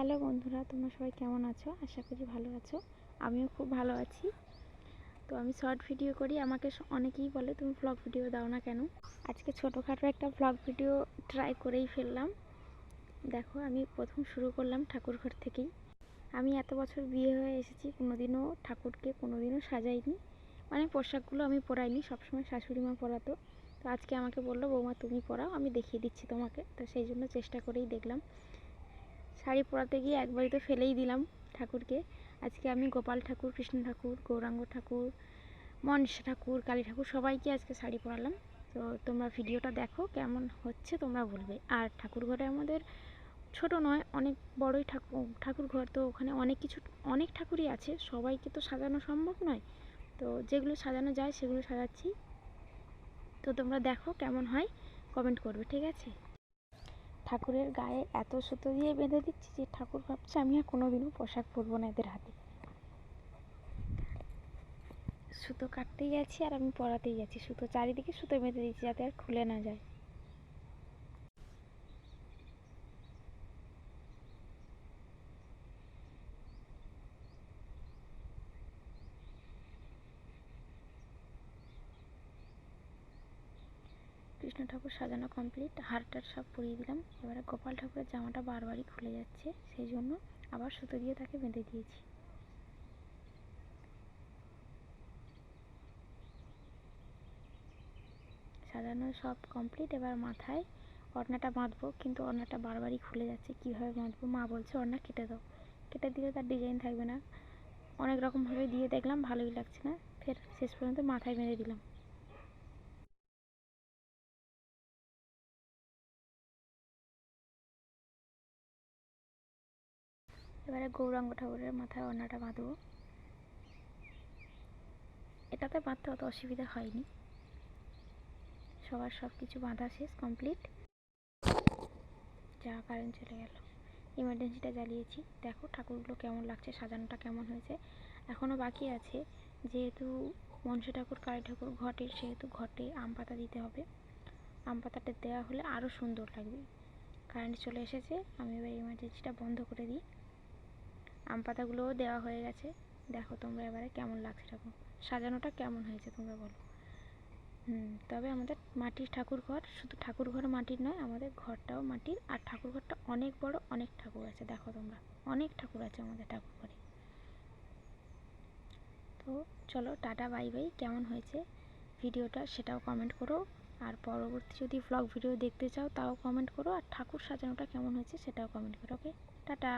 Hello বন্ধুরা, তোমরা সবাই কেমন আছো? আশা করি ভালো আছো। আমিও খুব ভালো আছি। তো আমি শর্ট ভিডিও করি, আমাকে অনেকেই বলে তুমি ব্লগ ভিডিও দাও না কেন? আজকে ছোটোখাটো একটা ব্লগ ভিডিও ট্রাই করেই ফেললাম। দেখো, আমি প্রথম শুরু করলাম ঠাকুরঘর থেকেই। আমি এত বছর বিয়ে হয়ে এসেছি, কোনোদিনও ঠাকুরকে, কোনোদিনও সাজাইনি। মানে পোশাকগুলো আমি পরাইনি, সবসময় শাশুড়ি মা পরাতো। তো আজকে আমাকে বলল, বৌমা, তুমি পরাও, আমি দেখিয়ে দিচ্ছি তোমাকে। তো সেই জন্য চেষ্টা করেই দেখলাম। শাড়ি পরাতে গিয়ে একবারই তো ফেলেই দিলাম ঠাকুরকে। আজকে আমি গোপাল ঠাকুর, কৃষ্ণ ঠাকুর, গৌরাঙ্গ ঠাকুর মনসা ঠাকুর, কালী ঠাকুর সবাইকে আজকে শাড়ি পরালাম। তো তোমরা ভিডিওটা দেখো কেমন হচ্ছে, তোমরা বলবে। আর ঠাকুর ঘরে আমাদের ছোট নয়, অনেক বড়ই ঠাকুর ঠাকুর ঘর। তো ওখানে অনেক কিছু, অনেক ঠাকুরই আছে। সবাইকে তো সাজানো সম্ভব নয়। তো যেগুলো সাজানো যায় সেগুলো সাজাচ্ছি। তো তোমরা দেখো কেমন হয়, কমেন্ট করবে, ঠিক আছে? ঠাকুরের গায়ে এত সুতো দিয়ে বেঁধে দিচ্ছি যে ঠাকুর ভাবছে আমি আর কোনোদিনও পোশাক পরবো না এদের হাতে। সুতো কাটতেই যাচ্ছি আর আমি পরাতেই যাচ্ছি। সুতো চারিদিকে সুতো বেঁধে দিচ্ছি যাতে আর খুলে না যায়। কৃষ্ণ ঠাকুর সাজানো কমপ্লিট হারটার সব পরিয়ে দিলাম। এবারে গোপাল ঠাকুরের জামাটা বারবারই খুলে যাচ্ছে, সেই জন্য আবার সুতো দিয়ে তাকে বেঁধে দিয়েছি। সাজানো সব কমপ্লিট এবার মাথায় ওড়নাটা বাঁধবো, কিন্তু ওড়নাটা বারবারই খুলে যাচ্ছে। কীভাবে বাঁধবো? মা বলছে ওড়না কেটে দাও। কেটে দিলে তার ডিজাইন থাকবে না। অনেক রকমভাবে দিয়ে দেখলাম, ভালোই লাগছে না। ফের শেষ পর্যন্ত মাথায় বেঁধে দিলাম। এবারে গৌরাঙ্গ ঠাকুরের মাথায় ওড়নাটা বাঁধবো। এটাতে বাঁধতে অত অসুবিধা হয়নি। সবার সব কিছু বাঁধা শেষ কমপ্লিট যা কারেন্ট চলে গেল। ইমার্জেন্সিটা জ্বালিয়েছি। দেখো ঠাকুরগুলো কেমন লাগছে, সাজানোটা কেমন হয়েছে। এখনও বাকি আছে। যেহেতু মনসা ঠাকুর, কালী ঠাকুর ঘটে, সেহেতু ঘটে আম পাতা দিতে হবে। আম পাতাটা দেওয়া হলে আরও সুন্দর লাগবে। কারেন্ট চলে এসেছে। আমি এবার ইমার্জেন্সিটা বন্ধ করে দিই। আম পাতাগুলোও দেওয়া হয়ে গেছে। দেখো তোমরা এবারে কেমন লাগছে ঠাকুর। সাজানোটা কেমন হয়েছে তোমরা বলো। হুম, তবে আমাদের মাটির ঠাকুর ঘর শুধু ঠাকুর ঘর মাটির নয়, আমাদের ঘরটাও মাটির। আর ঠাকুর ঘরটা অনেক বড়, অনেক ঠাকুর আছে। দেখো তোমরা, অনেক ঠাকুর আছে আমাদের ঠাকুর ঘরে। তো চলো, টাটা, বাই বাই। কেমন হয়েছে ভিডিওটা সেটাও কমেন্ট করো। আর পরবর্তী যদি ব্লগ ভিডিও দেখতে চাও, তাও কমেন্ট করো। আর ঠাকুর সাজানোটা কেমন হয়েছে সেটাও কমেন্ট করো ওকে টাটা।